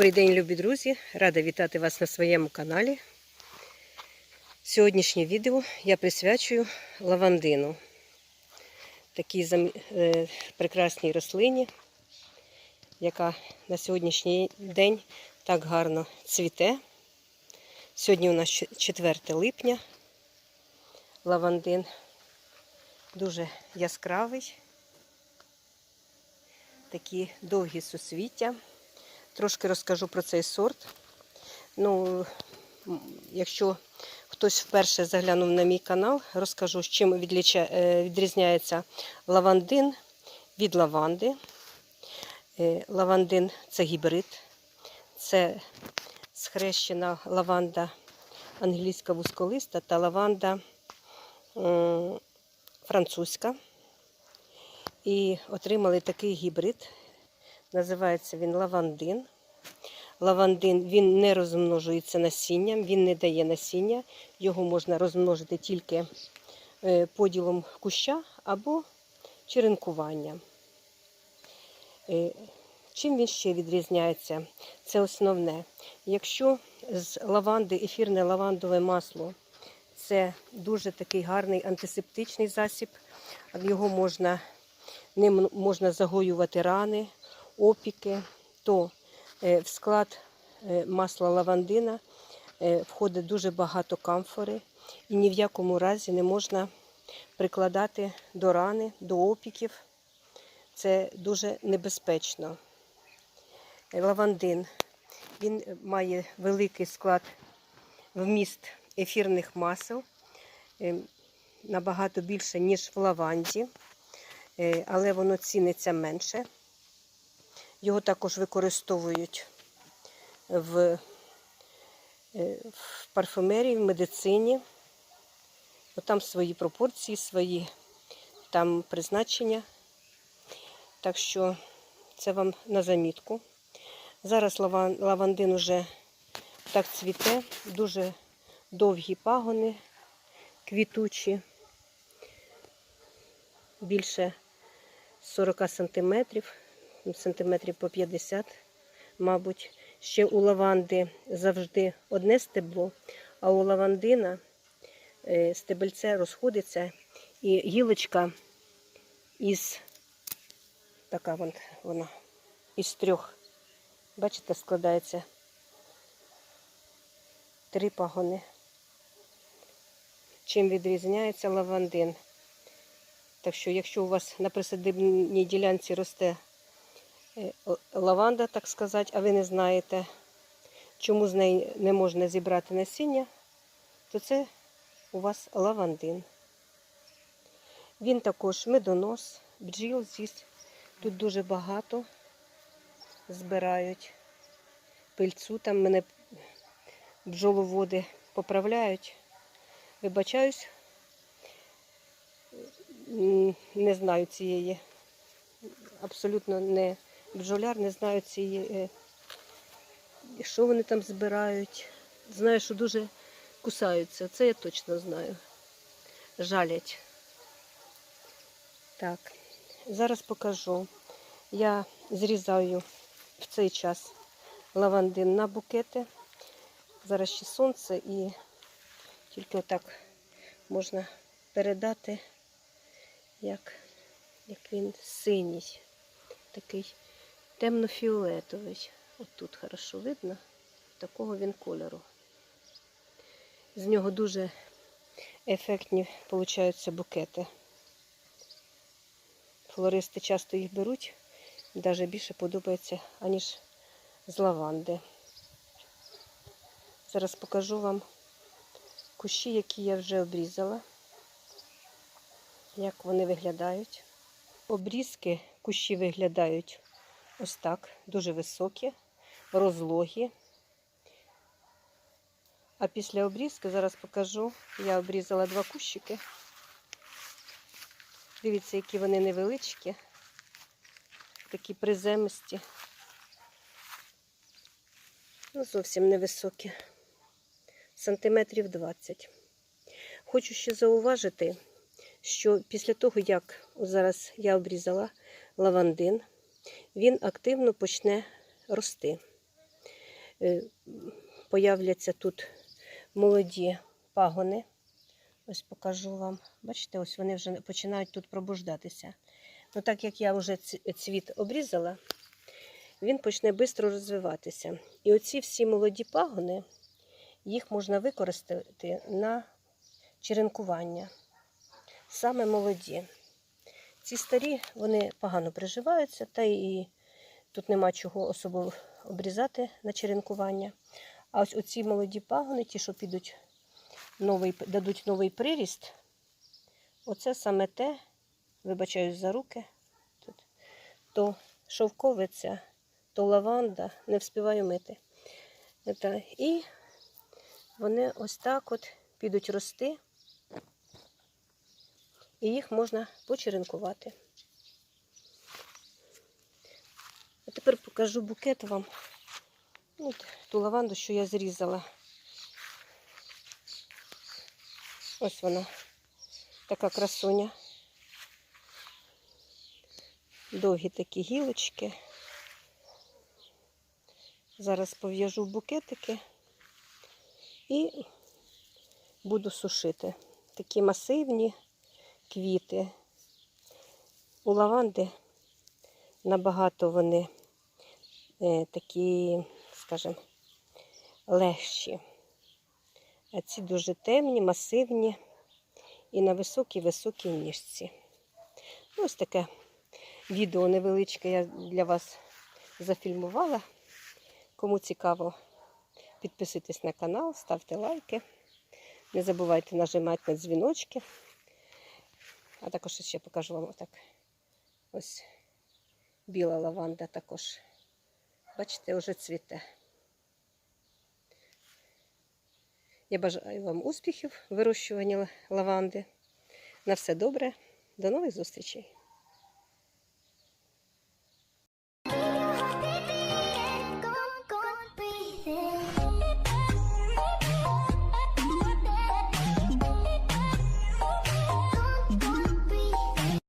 Добрий день, любі друзі! Рада вітати вас на своєму каналі. Сьогоднішнє відео я присвячую лавандину. Такій зам- е, прекрасній рослині, яка на сьогоднішній день так гарно цвіте. Сьогодні у нас 4 липня. Лавандин дуже яскравий. Такі довгі сусвіття. Трошки розкажу про цей сорт. Ну, якщо хтось вперше заглянув на мій канал, розкажу, з чим е, відрізняється лавандин від лаванди. Е, Лавандин це гібрид, це схрещена лаванда англійська вузьколиста та лаванда французька. І отримали такий гібрид. Називається він лавандин. Лавандин він не розмножується насінням, він не дає насіння. Його можна розмножити тільки е, поділом куща або черенкуванням. Е, Чим він ще відрізняється? Це основне. Якщо з лаванди ефірне лавандове масло це дуже такий гарний антисептичний засіб, його можна, ним можна загоювати рани, опіки, то е, в склад е, масла лавандина е, входить дуже багато камфори і ні в якому разі не можна прикладати до рани, до опіків. Це дуже небезпечно. Лавандин він має великий склад вміст ефірних масел, набагато більше, ніж в лаванді, але воно ціниться менше. Його також використовують в, е, в парфумерії, в медицині. Бо Там свої пропорції, свої там призначення. Так що це вам на замітку. Зараз лаван- лавандин уже так цвіте, дуже довгі пагони, квітучі, більше 40 сантиметрів сантиметрів по 50, мабуть. Ще у лаванди завжди одне стебло, а у лавандина е, стебельце розходиться і гілочка із така вон, вона із трьох. Бачите, складається три пагони. Чим відрізняється лавандин? Так що, якщо у вас на присадибній ділянці росте лаванда, так сказати, а ви не знаєте, чому з неї не можна зібрати насіння, то це у вас лавандин. Він також медонос, бджіл з'їсть. Тут дуже багато збирають пильцу. Там мене бджоловоди поправляють. Вибачаюсь, не знаю цієї абсолютно не бджоляр, не знаю цієї, е, що вони там збирають. Знаю, що дуже кусаються. Це я точно знаю. Жалять. Так, зараз покажу. Я зрізаю в цей час лавандин на букети. Зараз ще сонце і тільки отак можна передати, як, як він синій, такий темно-фіолетовий. От тут хорошо видно, такого він кольору. З нього дуже ефектні получаються букети. Флористи часто їх беруть, навіть більше подобається, аніж з лаванди. Зараз покажу вам кущі, які я вже обрізала, як вони виглядають. Обрізки кущі виглядають ось так, дуже високі, розлогі. А після обрізки зараз покажу, я обрізала два кущики. Дивіться, які вони невеличкі, такі приземисті. Ну, зовсім невисокі. Сантиметрів 20. Хочу ще зауважити, що після того, як зараз я обрізала лавандин, він активно почне рости. е, появляться тут молоді пагони. Ось покажу вам. Бачите, ось вони вже починають тут пробуждатися. Ну, так як я вже цвіт обрізала, він почне швидко розвиватися. І оці всі молоді пагони, їх можна використати на черенкування. Саме молоді. Ці старі вони погано приживаються, та і тут нема чого особо обрізати на черенкування. А ось оці молоді пагони, ті, що підуть новий, дадуть новий приріст, оце саме те, вибачаюсь за руки, тут, то шовковиця, то лаванда, не вспіваю мити. І вони ось так от підуть рости, і їх можна почеренкувати. А тепер покажу букет вам. От, ту лаванду, що я зрізала. Ось вона, така красуня. Довгі такі гілочки. Зараз пов'яжу букетики і буду сушити. Такі масивні квіти. У лаванди набагато вони е, такі, скажімо, легші. А ці дуже темні, масивні і на високій-високій ніжці. Ось таке відео невеличке я для вас зафільмувала. Кому цікаво, підписуйтесь на канал, ставте лайки. Не забувайте нажимати на дзвіночки. А також ще покажу вам отак. Ось біла лаванда також. Бачите, вже цвіте. Я бажаю вам успіхів в вирощуванні лаванди. На все добре. До нових зустрічей!